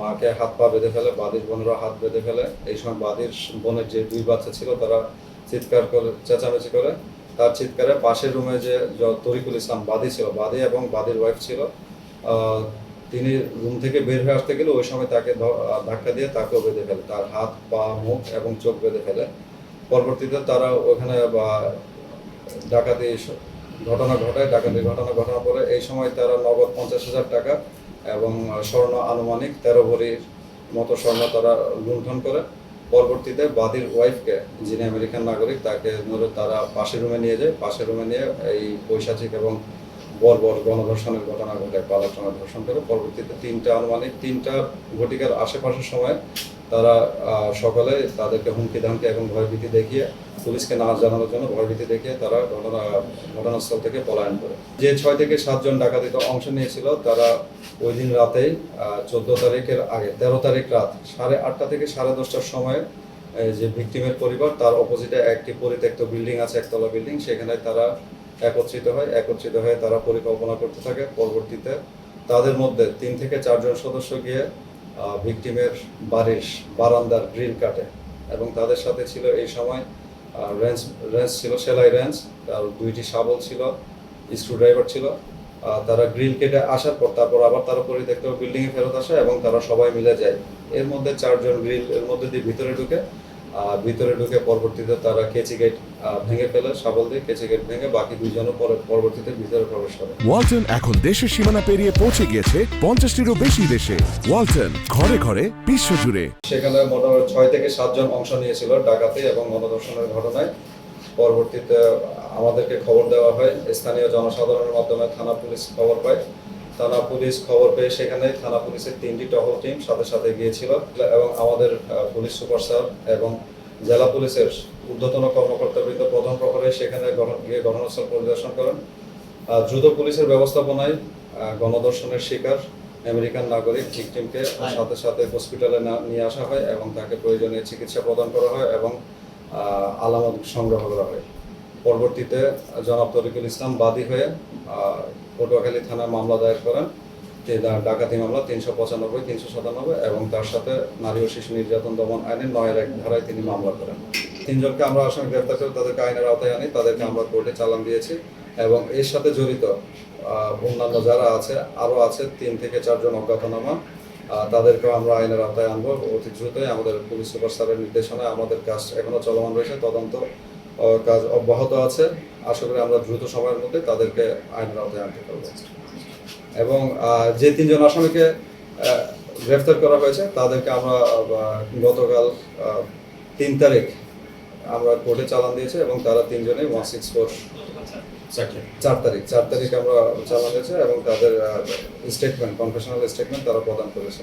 মাকে হাত পা বেঁধে ফেলে, বাদির বোনেরা হাত বেঁধে ফেলে। এই সময় বাদির বোনের যে দুই বাচ্চা ছিল, তারা চিৎকার করে, চেঁচামেচি করে। তার চিৎকারে পাশের রুমে যে তরিকুল ইসলাম বাদী ছিল, বাদী এবং বাদীর ওয়াইফ ছিল তিনি রুম থেকে বের হয়ে আসতে গেলে ওই সময় তাকে ধাক্কা দিয়ে তাকেও বেঁধে ফেলে। তার হাত, পা, মুখ এবং চোখ বেঁধে ফেলে। পরবর্তীতে তারা ওখানে, বা, ডাকাতি ঘটনা ঘটায়। ডাকাতি ঘটনা ঘটানোর পরে এই সময় তারা নগদ পঞ্চাশ হাজার টাকা এবং স্বর্ণ আনুমানিক তেরো ভরির মতো স্বর্ণ তারা লুণ্ঠন করে। পরবর্তীতে বাদির ওয়াইফকে যিনি আমেরিকান নাগরিক, তাকে তারা পাশের রুমে নিয়ে যায়। পাশের রুমে নিয়ে এই পৈশাচিক এবং বর্বর গণধর্ষণের ঘটনা ঘটায় পালাক্রমে ধর্ষণ করে। পরবর্তীতে তিনটা আনুমানিক তিনটা ঘটিকার আশেপাশের সময় তারা সকালে তাদেরকে হুমকি, ধামকি এবং ভয়ভীতি দেখিয়ে, পুলিশকে না জানানোর জন্য ভয়ভীতি দেখিয়ে তারা ঘটনা, ঘটনাস্থল থেকে পলায়ন করে। যে ছয় থেকে সাতজন ডাকাতিতে অংশ নিয়েছিল, তারা ওই দিন রাতেই চোদ্দ তারিখের আগে, তেরো তারিখ রাত, সাড়ে আটটা থেকে সাড়ে দশটার সময় যে ভিকটিমের পরিবার, তার অপোজিটে একটি পরিত্যক্ত বিল্ডিং আছে, একতলা বিল্ডিং, সেখানে তারা একত্রিত হয়, একত্রিত হয়ে তারা পরিকল্পনা করতে থাকে। পরবর্তীতে তাদের মধ্যে তিন থেকে চারজন সদস্য গিয়ে ভিকটিমের বাড়ির বারান্দার গ্রিল কাটে এবং তাদের সাথে ছিল এই সময় রেঞ্জ রেঞ্জ ছিল, সেলাই রেঞ্জ আর দুইটি শাবল ছিল, স্ক্রুড্রাইভার ছিল। তারা গ্রিল কেটে আসার পর তারপর আবার তারা পরিত্যক্ত বিল্ডিংয়ে ফেরত আসে এবং তারা সবাই মিলে যায়। এর মধ্যে চারজন গ্রিল এর মধ্যে দিয়ে ভিতরে ঢুকে ভিতরে ঢুকে পরবর্তীতে তারা কেচি গেট ভেঙে ফেলে শাবল দিয়ে কেচি গেট ভেঙে বাকি দুইজনও পরে পরবর্তীতে ভিতরে প্রবেশ করে। ওয়ালটন এখন দেশের সীমানা পেরিয়ে পৌঁছে গিয়েছে পঞ্চাশটিরও বেশি দেশে। ওয়ালটন ঘরে ঘরে বিশ্ব জুড়ে। সেখানে মোটামুটি ছয় থেকে সাতজন অংশ নিয়েছিল ডাকাতি এবং গণধর্ষণের ঘটনায়। পরবর্তীতে আমাদেরকে খবর দেওয়া হয় স্থানীয় জনসাধারণের মাধ্যমে থানা পুলিশ খবর পায়। থানা পুলিশ খবর পেয়ে সেখানে থানা পুলিশের তিনটি টহল টিম সাথে সাথে গিয়েছিল এবং আমাদের পুলিশ সুপার স্যার এবং জেলা পুলিশের ঊর্ধ্বতন কর্মকর্তাবৃন্দ প্রথম প্রহরে সেখানে গিয়ে ঘটনাস্থল পরিদর্শন করেন। দ্রুত পুলিশের ব্যবস্থাপনায় গণদর্শনের শিকার আমেরিকান নাগরিক ভিকটিমকে সাথে সাথে হসপিটালে নিয়ে আসা হয় এবং তাকে প্রয়োজনীয় চিকিৎসা প্রদান করা হয় এবং আলামত সংগ্রহ করা হয়। পরবর্তীতে জনাব তরিকুল ইসলাম বাদী হয়ে পটুয়াখালী থানায় মামলা দায়ের করেন। ডাকাতি মামলা তিনশো পঁচানব্বই, তিনশো সাতানব্বই এবং তার সাথে নারী ও শিশু নির্যাতন দমন আইনের নয়ের এক ধারায় তিনি মামলা করেন। তিনজনকে আমরা আসামি গ্রেপ্তার করে তাদেরকে আইনের আওতায় আনি, তাদেরকে আমরা কোর্টে চালান দিয়েছি এবং এর সাথে জড়িত অন্যান্য যারা আছে, আরও আছে, তিন থেকে চারজন অজ্ঞাতনামা তাদেরকেও আমরা আইনের আওতায় আনব। অতি দ্রুতই আমাদের পুলিশ সুপার স্যারের নির্দেশনায় আমাদের কাজ এখনও চলমান রয়েছে। তদন্ত কাজ অব্যাহত আছে। আশা করি আমরা দ্রুত সময়ের মধ্যে তাদেরকে আইনের আওতায় আনতে পারব। এবং যে তিনজন আসামিকে গ্রেফতার করা হয়েছে তাদেরকে আমরা গতকাল তিন তারিখ আমরা কোর্টে চালান দিয়েছি এবং তারা তিনজনে ওয়ান সিক্স ফোর চার তারিখ চার তারিখ আমরা চালান দিয়েছি এবং তাদের স্টেটমেন্ট কনফেশনাল স্টেটমেন্ট তারা প্রদান করেছে।